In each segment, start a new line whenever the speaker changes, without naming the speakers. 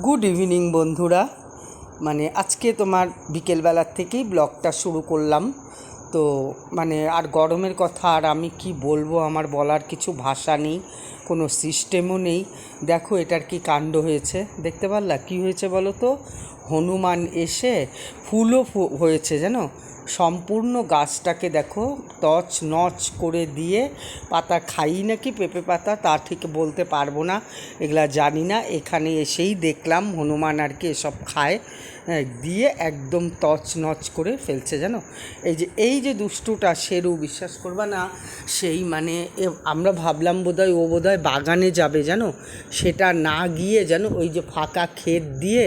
Good evening বন্ধুরা। মানে আজকে তোমার বিকেলবেলার থেকেই ব্লগটা শুরু করলাম। তো মানে আর গরমের কথা আর আমি কি বলব, আমার বলার কিছু ভাষা নেই, কোনো সিস্টেমও নেই। দেখো এটার কি কাণ্ড হয়েছে। দেখতে পারলা? কি হয়েছে বলো তো? হনুমান এসে ফুলও হয়েছে, জানো? সম্পূর্ণ গাছটাকে দেখো, টচ নচ করে দিয়ে পাতা খাই নাকি পেঁপে পাতা, তা ঠিক বলতে পারব না, এগুলা জানি না। এখানে এসেই দেখলাম, হনুমান আর কি এসব খায়। দিয়ে একদম তছ নচ করে ফেলছে, জানো? এই যে এই যে দুষ্টুটা সেরু বিশ্বাস করবা না, সেই মানে আমরা ভাবলাম বোধহয় ও বোধহয় বাগানে যাবে, জানো? সেটা না গিয়ে, জানো, ওই যে ফাঁকা ক্ষেত দিয়ে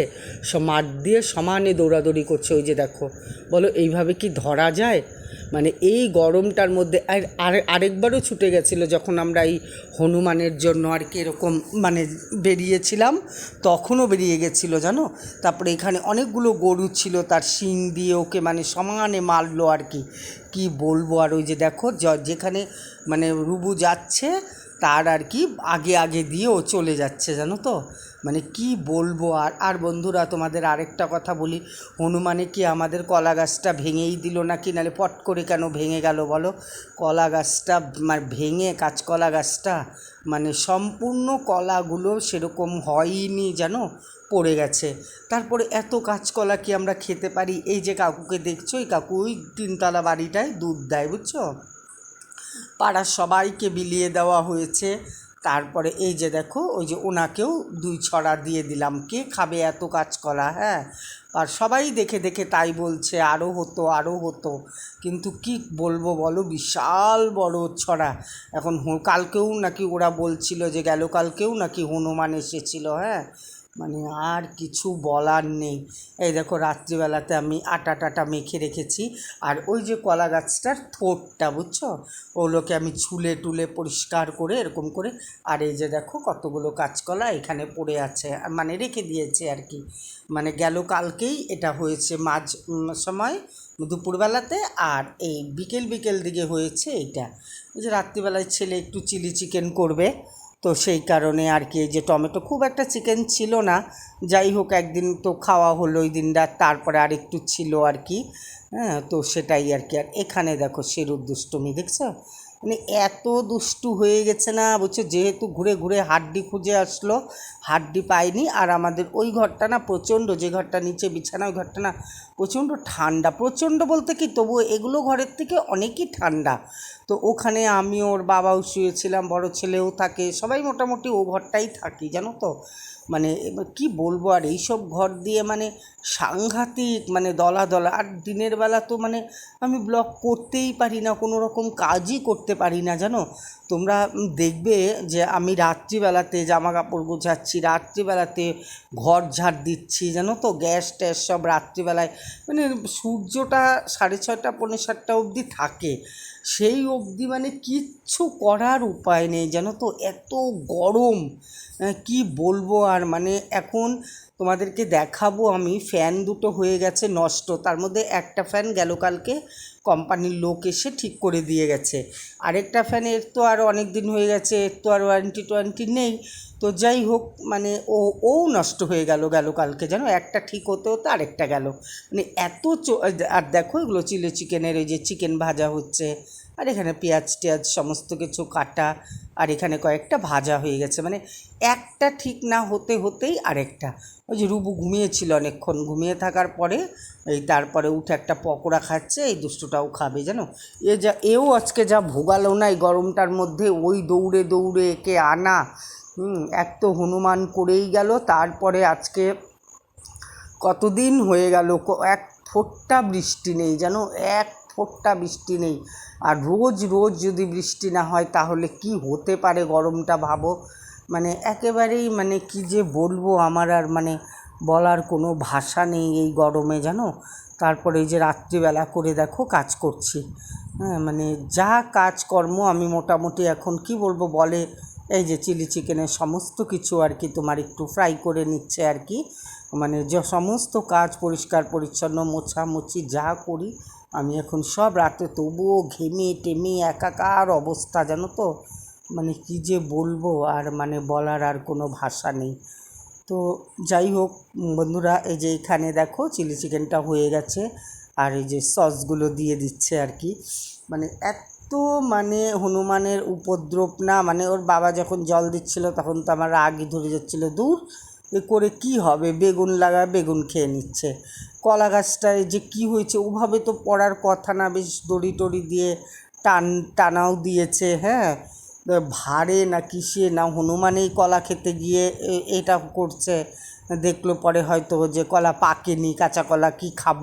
মাঠ দিয়ে সমানে দৌড়াদৌড়ি করছে, ওই যে দেখো। বলো, এইভাবে কি ধরা যায়? মানে এই গরমটার মধ্যে, আর আর- আরেকবারও ছুটে গেছিল যখন আমরা এই হনুমানের জন্য আর কি এরকম মানে বেরিয়েছিলাম, তখনও বেরিয়ে গেছিল জানো? তারপরে এখানে অনেকগুলো গরু ছিল, তার শিং দিয়ে ওকে মানে সমানে মারলো আর কি। কি বলব আর ওই যে দেখো যেখানে মানে রুবু যাচ্ছে তার আর কি আগে আগে দিয়েও চলে যাচ্ছে, জানো তো? মানে কি বলব? আর আর বন্ধুরা, তোমাদের আরেকটা কথা বলি। হনুমানে কি আমাদের কলা গাছটা ভেঙেই দিল নাকি? নালে পট করে কেন ভেঙে গেল বলো? কলা গাছটা মানে ভেঙে কাঁচকলা গাছটা মানে সম্পূর্ণ কলাগুলো সেরকম হয়নি, জানো? পড়ে গেছে। তারপরে এত কাঁচকলা কি আমরা খেতে পারি? এই যে কাকুকে দেখছ, এই কাকু ওই তিনতলা বাড়িটায় দুধ দেয়, বুঝছ? পাড়ার সবাইকে বিলিয়ে দেওয়া হয়েছে। তারপরে এই যে দেখো, ওই যে ওনাকেও দুই ছড়া দিয়ে দিলাম। কে খাবে এত কাজ করা হ্যাঁ? আর সবাই দেখে দেখে তাই বলছে আরও হতো আরও হতো। কিন্তু কি বলব বলো, বিশাল বড় ছড়া। এখন কালকেও নাকি ওরা বলছিল যে গেল কালকেও নাকি হনুমান এসেছিল হ্যাঁ? মানে আর কিছু বলার নেই। এই দেখো, রাত্রিবেলাতে আমি আটা টাটা মেখে রেখেছি। আর ওই যে কলা গাছটার থোটটা বুঝছ? ওগুলোকে আমি ছুলে টুলে পরিষ্কার করে এরকম করে, আর এই যে দেখো কতগুলো কাঁচকলা এখানে পড়ে আছে মানে রেখে দিয়েছে আর কি। মানে গেল কালকেই এটা হয়েছে মাঝ সময় দুপুরবেলাতে, আর এই বিকেল বিকেল দিকে হয়েছে এইটা। ওই যে রাত্রিবেলায় ছেলে একটু চিলি চিকেন করবে তো সেই কারণে আর কি যে টমেটো, খুব একটা চিকেন ছিল না। যাই হোক, একদিন তো খাওয়া হলো, ওই দিনটা তারপরে আর একটু ছিল আর কি। হ্যাঁ তো সেটাই আর কি। আর এখানে দেখো শেরুর দুষ্টুমি, দেখছ? মানে এত দুষ্টু হয়ে গেছে না বুঝছ যেহেতু ঘুরে ঘুরে হাড্ডি খুঁজে আসলো, হাড্ডি পাইনি আর আমাদের ওই ঘরটা না প্রচণ্ড, যে ঘরটা নিচে বিছানা, ওই ঘরটা না প্রচণ্ড ঠান্ডা। প্রচণ্ড বলতে কি, তবুও এগুলো ঘরের থেকে অনেকই ঠান্ডা। তো ওখানে আমি ওর বাবাও শুয়েছিলাম, বড় ছেলেও থাকে, সবাই মোটামুটি ও ঘরটাই থাকি, জানো তো? মানে কী বলব আর এইসব ঘর দিয়ে মানে সাংঘাতিক মানে দলা দলা আর দিনের বেলা তো মানে আমি ব্লগ করতেই পারি না, কোনো রকম কাজই করতে পারি না, জানো? তোমরা দেখবে যে আমি রাত্রিবেলাতে জামা কাপড় গোছাচ্ছি, রাত্রিবেলাতে ঘর ঝাড় দিচ্ছি, জানো তো? গ্যাস ট্যাস সব রাত্রিবেলায়। মানে সূর্যটা সাড়ে ছয়টা, পৌনে সাতটা অবধি থাকে। সেই অবধি মানে কিচ্ছু করার উপায় নেই, জানো তো? এত গরম কি বলব আর? মানে এখন তোমাদেরকে দেখাবো আমি, ফ্যান দুটো হয়ে গেছে নষ্ট, তার মধ্যে একটা ফ্যান গেল কালকে, কোম্পানির লোক এসে ঠিক করে দিয়ে গেছে। আরেকটা ফ্যানের তো আর অনেক দিন হয়ে গেছে, এর তো আর ওয়ারেন্টি টোয়ারেন্টি নেই। তো যাই হোক মানে ও ও নষ্ট হয়ে গেল গেল কালকে জানো একটা ঠিক হতে হতে আরেকটা গেল। মানে এত আর দেখো এগুলো চিলি চিকেনের ওই যে চিকেন ভাজা হচ্ছে, আর এখানে পেঁয়াজ টেয়াজ সমস্ত কিছু কাটা, আর এখানে কয়েকটা ভাজা হয়ে গেছে। মানে একটা ঠিক না হতে হতেই আরেকটা। ওই যে রুবু ঘুমিয়েছিল অনেকক্ষণ, ঘুমিয়ে থাকার পরে, এই তারপরে উঠে একটা পকোড়া খাচ্ছে, এই দুষ্টুটাও খাবে জানো? এ যা, এও আজকে যা ভোগালো না এই গরমটার মধ্যে, ওই দৌড়ে দৌড়ে একে আনা এক তো হনুমান করেই গেল, তারপরে আজকে কতদিন হয়ে গেল? এক ফোঁটা বৃষ্টি নেই জানো? এক ফোঁটা বৃষ্টি নেই। আর রোজ রোজ যদি বৃষ্টি না হয়, তাহলে কি হতে পারে গরমটা ভাবো? মানে একেবারেই মানে কি যে বলব, আমার আর মানে বলার কোনো ভাষা নেই এই গরমে জানো? তারপরে এই যে রাত্রিবেলা করে দেখো কাজ করছি। হ্যাঁ মানে যা কাজকর্ম আমি মোটামুটি এখন কি বলব বলে এই যে চিলি চিকেনের সমস্ত কিছু আর কি তোমার একটু ফ্রাই করে নিচ্ছে আর কি। মানে যে সমস্ত কাজ পরিষ্কার, পরিচ্ছন্ন, মোছামুছি যা করি, আমি এখন সব রাতে তবুও ঘেমে টেমে একাকার অবস্থা, জানো তো? মানে কি যে বলব আর মানে বলার আর কোনো ভাষা নেই। তো যাই হোক বন্ধুরা, এই যে এখানে দেখো চিলি চিকেনটা হয়ে গেছে আর এই যে সসগুলো দিয়ে দিচ্ছে আর কি। মানে এত মানে হনুমানের উপদ্রব না মানে ওর বাবা যখন জল দিচ্ছিল তখন তো আমার রাগই ধরে যাচ্ছিল, দূর, এ করে কি হবে? বেগুন লাগা বেগুন খেয়ে নিচ্ছে। কলা গাছটায় যে কি হয়েছে, ওভাবে তো পড়ার কথা না, বেশ দড়ি টড়ি দিয়ে টান, টানাও দিয়েছে হ্যাঁ? ভারে না কিসে? না হনুমানেই কলা খেতে গিয়ে এটা করছে। দেখল পরে হয়তো যে কলা পাকেনি, কাঁচা কলা কি খাব?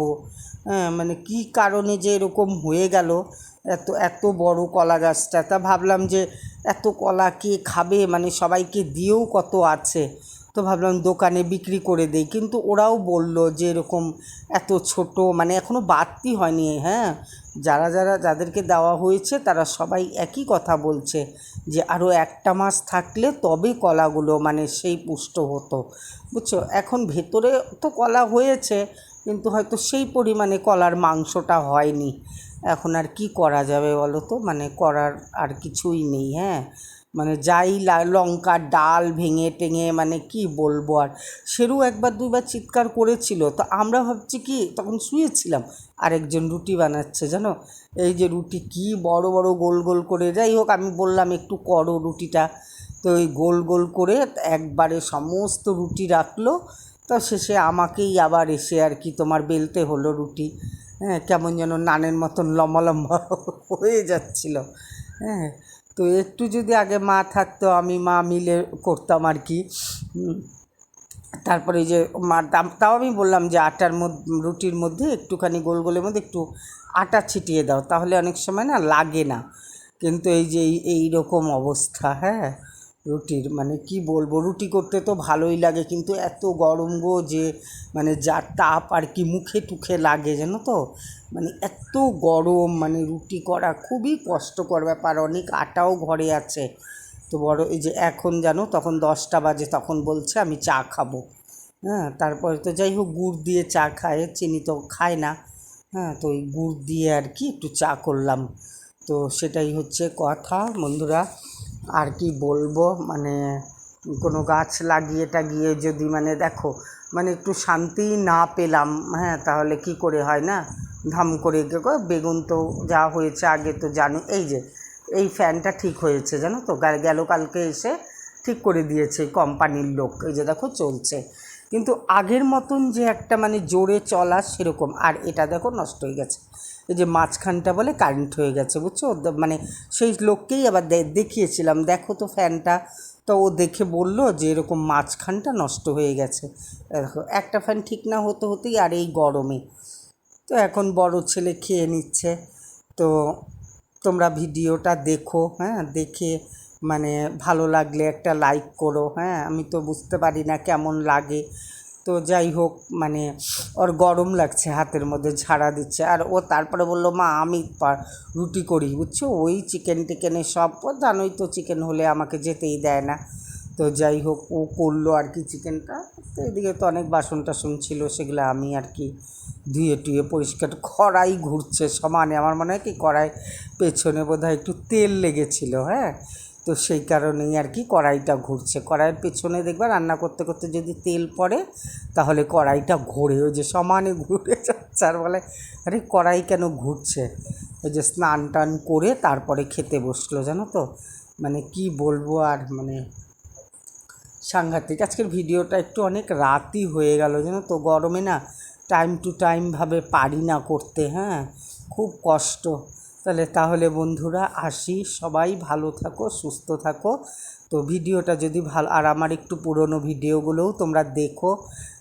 হ্যাঁ মানে কি কারণে যে এরকম হয়ে গেল? এত এত বড় কলা গাছটা। তা ভাবলাম যে এত কলা কে খাবে? মানে সবাইকে দিয়েও কত আছে? তো ভাবলাম দোকানে বিক্রি করে দেই। কিন্তু ওরাও বলল যে এরকম এত ছোট মানে এখনও বাড়তি হয়নি হ্যাঁ? যারা যারা যাদেরকে দেওয়া হয়েছে তারা সবাই একই কথা বলছে যে আরও একটা মাস থাকলে তবে কলাগুলো মানে সেই পুষ্ট হতো। বুঝছ? এখন ভেতরে তো কলা হয়েছে, কিন্তু হয়তো সেই পরিমাণে কলার মাংসটা হয়নি। এখন আর কি করা যাবে বলো তো? মানে করার আর কিছুই নেই হ্যাঁ? মানে যাই লা- লঙ্কা ডাল ভেঙে টেঙে মানে কি বলব আর? সেরু একবার দুইবার চিৎকার করেছিল, তো আমরা ভাবছি কি, তখন শুয়েছিলাম। আরেকজন রুটি বানাচ্ছে, জানো? এই যে রুটি কি বড় বড় গোল গোল করে, যাই হোক, আমি বললাম, একটু করো রুটিটা। তো ওই গোল গোল করে একবারে সমস্ত রুটি রাখল, তো শেষে আমাকেই আবার এসে আর কি তোমার বেলতে হলো রুটি। হ্যাঁ কেমন যেন নানের মতন লম্বা লম্বা হয়ে যাচ্ছিল। হ্যাঁ তো একটু যদি আগে মা থাকতো, আমি মা মিলে করতাম আর কি। তারপরে যে মা তাম- তাও আমি বললাম যে আটার মধ্যে রুটির মধ্যে একটুখানি গোল গোলের মধ্যে একটু আটা ছিটিয়ে দাও, তাহলে অনেক সময় না লাগে না। কিন্তু এই যে এই রকম অবস্থা হ্যাঁ। রুটির মানে কি বলব, রুটি করতে তো ভালোই লাগে, কিন্তু এত গরম গো যে মানে যা তাপ আর কি মুখে টুখে লাগে, জানো তো? মানে এত গরম মানে রুটি করা খুবই কষ্টকর ব্যাপার, অনেক আটাও ঘরে আছে। তো বড়, এই যে এখন জানো, তখন দশটা বাজে, তখন বলছে আমি চা খাব। হ্যাঁ তারপরে তো যাই হোক, গুড় দিয়ে চা খায়, চিনি তো খায় না। হ্যাঁ তো ওই গুড় দিয়ে আর কি একটু চা করলাম। তো সেটাই হচ্ছে কথা, বন্ধুরা। আর কি বলব? মানে কোনো গাছ লাগিয়ে টাগিয়ে যদি মানে দেখো মানে একটু শান্তি না পেলাম হ্যাঁ তাহলে কি করে হয় না? ধাম করে বেগুন তো যা হয়েছে আগে তো জানো, এই যে, এই ফ্যানটা ঠিক হয়েছে, জানো তো? গেল কালকে এসে ঠিক করে দিয়েছে কোম্পানির লোক, এই যে দেখো চলছে। কিন্তু আগের মতন যে একটা মানে জোরে চলা সেরকম, আর এটা দেখো নষ্ট হয়ে গেছে। এই যে মাঝখানটা বলে কারেন্ট হয়ে গেছে, বুঝছ? মানে সেই লোককেই আবার দেখিয়েছিলাম, দেখো তো ফ্যানটা তো ও দেখে বলল যে এরকম মাঝখানটা নষ্ট হয়ে গেছে। দেখো, একটা ফ্যান ঠিক না হতে হতেই আর এই গরমে। তো এখন বড় ছেলে খেয়ে নিচ্ছে। তো তোমরা ভিডিওটা দেখো হ্যাঁ দেখে মানে ভালো লাগলে একটা লাইক করো হ্যাঁ? আমি তো বুঝতে পারি না কেমন লাগে। তো যাই হোক মানে ওর গরম লাগছে, হাতের মধ্যে ঝাড়া দিচ্ছে। আর ও তারপরে বলল, মা, আমি রুটি করি। বুঝছ? ওই চিকেন টিকেনে সব জানোই তো চিকেন হলে আমাকে যেতেই দেয় না। তো যাই হোক, ও করল আর কি চিকেনটা। তো এদিকে তো অনেক বাসন টাসন ছিল, সেগুলো আমি আর কি ধুয়ে টুয়ে পরিষ্কার কড়াই ঘুরছে সমানে। আমার মনে হয় কি কড়াই পেছনে বোধহয় একটু তেল লেগেছিল হ্যাঁ? তো সেই কারণেই আর কি কড়াইটা ঘুরছে। কড়াইয়ের পেছনে দেখবে রান্না করতে করতে যদি তেল পড়ে, তাহলে কড়াইটা ঘোরে। ওই যে সমানে ঘুরে যাচ্ছে আর বলে, আরে কড়াই কেন ঘুরছে? ওই যে স্নান টান করে তারপরে খেতে বসল, জানো তো? মানে কি বলব আর মানে সাংঘাতিক। আজকের ভিডিওটা একটু অনেক রাতই হয়ে গেল, জানো তো? গরমে না টাইম টু টাইমভাবে পারি না করতে হ্যাঁ? খুব কষ্ট। তাহলে তাহলে বন্ধুরা আসি। সবাই ভালো থাকো, সুস্থ থাকো। তো ভিডিওটা যদি ভালো আর আমার একটু পুরনো ভিডিওগুলোও তোমরা দেখো।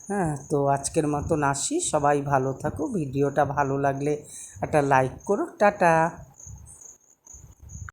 হ্যাঁ তো আজকের মতন আসি। সবাই ভালো থাকো। ভিডিওটা ভালো লাগলে একটা লাইক করো। টাটা।